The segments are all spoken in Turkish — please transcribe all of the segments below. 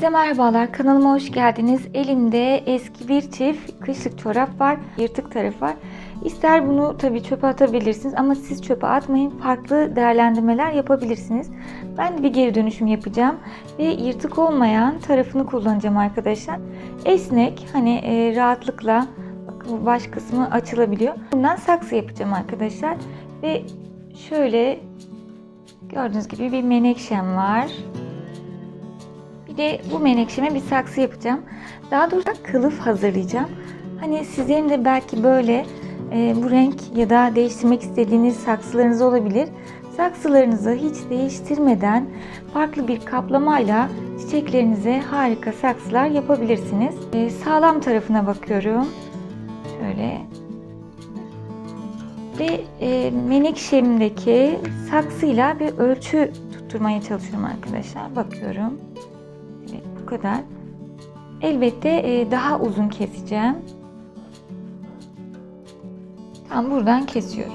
Herkese merhabalar. Kanalıma hoş geldiniz. Elimde eski bir çift kışlık çorap var. Yırtık tarafı var. İster bunu tabii çöpe atabilirsiniz ama siz çöpe atmayın. Farklı değerlendirmeler yapabilirsiniz. Ben de bir geri dönüşüm yapacağım ve yırtık olmayan tarafını kullanacağım arkadaşlar. Esnek, hani e, rahatlıkla bakın baş kısmı açılabiliyor. Bundan saksı yapacağım arkadaşlar. Ve şöyle gördüğünüz gibi bir menekşem var. De bu menekşeme bir saksı yapacağım. Daha doğrusu kılıf hazırlayacağım. Hani sizlerin de belki böyle e, bu renk ya da değiştirmek istediğiniz saksılarınız olabilir. Saksılarınızı hiç değiştirmeden farklı bir kaplamayla çiçeklerinize harika saksılar yapabilirsiniz. E, sağlam tarafına bakıyorum. Şöyle. Ve e, menekşemdeki saksıyla bir ölçü tutturmaya çalışıyorum arkadaşlar. Bakıyorum. Kadar. Elbette e, daha uzun keseceğim. Tam buradan kesiyorum.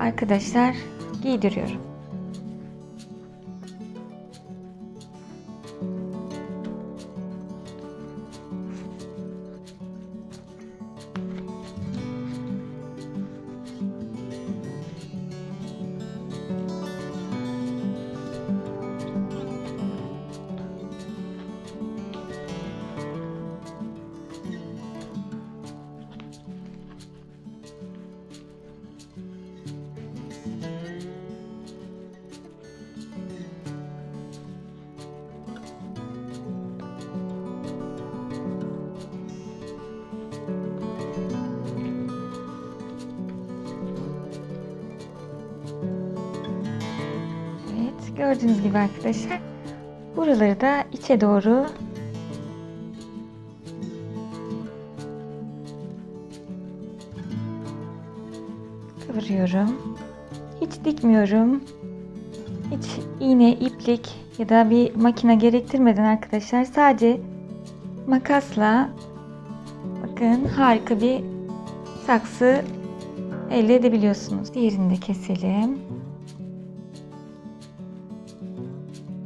Arkadaşlar giydiriyorum. Gördüğünüz gibi arkadaşlar buraları da içe doğru kıvırıyorum. Hiç dikmiyorum. Hiç iğne, iplik ya da bir makine gerektirmeden arkadaşlar sadece makasla bakın harika bir saksı elde edebiliyorsunuz. Diğerini de keselim.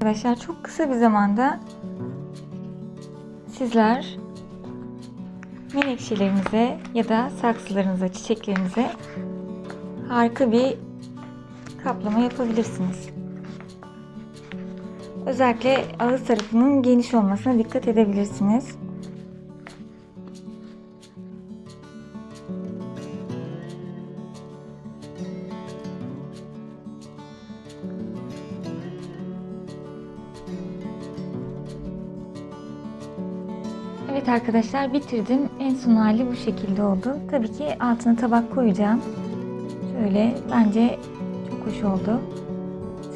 Arkadaşlar çok kısa bir zamanda sizler menekşelerinize ya da saksılarınıza, çiçeklerinize harika bir kaplama yapabilirsiniz. Özellikle ağız tarafının geniş olmasına dikkat edebilirsiniz. Evet arkadaşlar bitirdim. En son hali bu şekilde oldu. Tabii ki altına tabak koyacağım. Şöyle bence çok hoş oldu.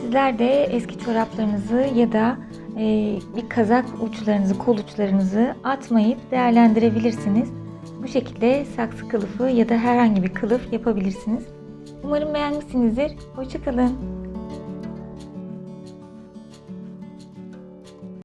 Sizler de eski çoraplarınızı ya da e, bir kazak uçlarınızı, kol uçlarınızı atmayıp değerlendirebilirsiniz. Bu şekilde saksı kılıfı ya da herhangi bir kılıf yapabilirsiniz. Umarım beğenmişsinizdir. Hoşçakalın.